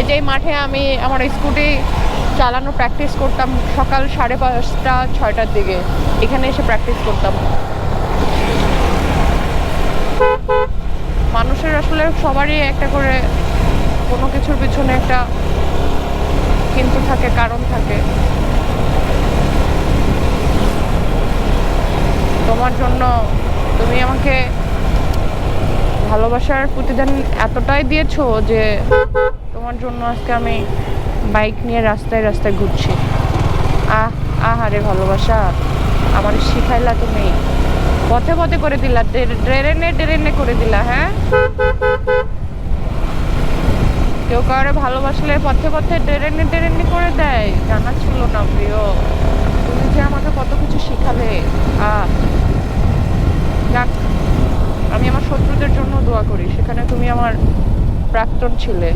এই যে মাঠে আমি আমার স্কুটি চালানো প্র্যাকটিস করতাম সকাল সাড়ে পাঁচটা, ছয়টার দিকে। এখানে এসে প্র্যাকটিস করতাম। মানুষের আসলে সবারই একটা করে কোনো কিছুর পিছনে একটা কিন্তু থাকে, কারণ থাকে। তোমার জন্য তুমি আমাকে ভালোবাসার প্রতিদান এতটাই দিয়েছ যে তোমার জন্য আজকে আমি বাইক নিয়ে রাস্তায় রাস্তায় ঘুরছি। আহ, আহারে ভালোবাসা, আমার শিখাইলা তুমি। পথে পথে করে দিলা ট্রেনে ট্রেনে করে দিলা হ্যাঁ? কেউ কারও ভালোবাসলে পথে পথে ট্রেনে ট্রেনে করে দেয়, জানা ছিল না প্রিয়। তুমি যে আমাকে কত কিছু শিখালে আহ। যাক, আমি আমার শত্রুদের জন্য দোয়া করি, সেখানে তুমি আমার প্রাক্তন ছিলে।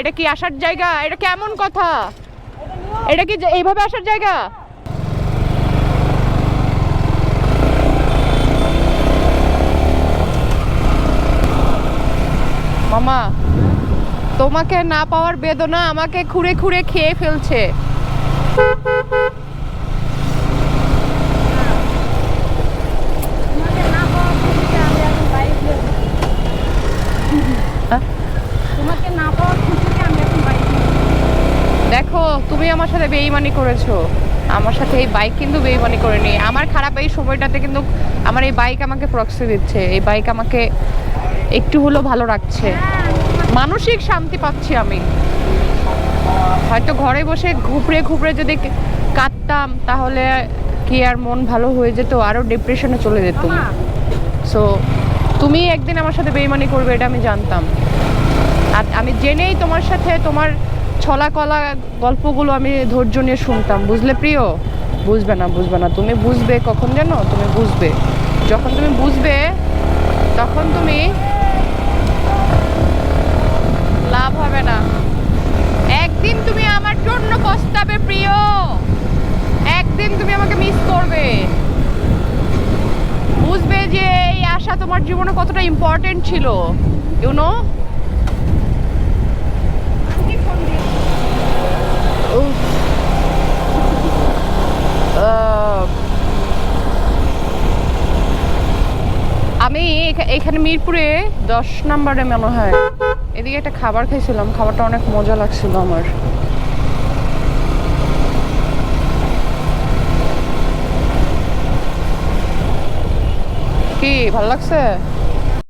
এটা কি আসার জায়গা? এটা কেমন কথা? এটা কি এইভাবে আসার জায়গা? মামা, তোমাকে না পাওয়ার বেদনা আমাকে খুঁড়ে খুঁড়ে খেয়ে ফেলছে তোমাকে না পাওয়ার খুশিতে আমি এখন বাইক নিয়ে ঘুরছি। হ্যাঁ? তোমাকে না পাওয়ার খুশিতে আমি এখন বাইক দেখো তুমি আমার সাথে বেইমানি করেছ। আমার সাথে এই বাইক কিন্তু বেইমানি করেনি। আমার খারাপ এই সময়টাতে কিন্তু আমার এই বাইক আমাকে প্রক্সি দিচ্ছে। এই বাইক আমাকে একটু হলেও ভালো রাখছে। মানসিক শান্তি পাচ্ছি আমি। হয়তো ঘরে বসে ঘুপড়ে ঘুপড়ে যদি কাঁদতাম তাহলে কি আর মন ভালো হয়ে যেত? আরও ডিপ্রেশনে চলে যেত। সো তুমি একদিন আমার সাথে বেইমানি করবে এটা আমি জানতাম। আমি জেনেই তোমার সাথে তোমার ছলা কলা গল্পগুলো আমি ধৈর্য নিয়ে শুনতাম। বুঝলে প্রিয়? বুঝবে না বুঝবে না। তুমি বুঝবে কখন যেন? তুমি বুঝবে। যখন তুমি বুঝবে, তখন তুমি লাভ হবে না। একদিন তুমি আমার জন্য পস্তাবে প্রিয়। একদিন তুমি আমাকে মিস করবে। বুঝবে যে এই আশা তোমার জীবনে কতটা ইম্পর্টেন্ট ছিল। ইউ নো আন্টি ফোন দিয়েছে। আমি এখা- এখানে মিরপুরে দশ নম্বরে মনে হয়। এদিকে একটা খাবার খাইছিলাম, খাবারটা অনেক মজা লাগছিল আমার। কি, ভালো লাগছে?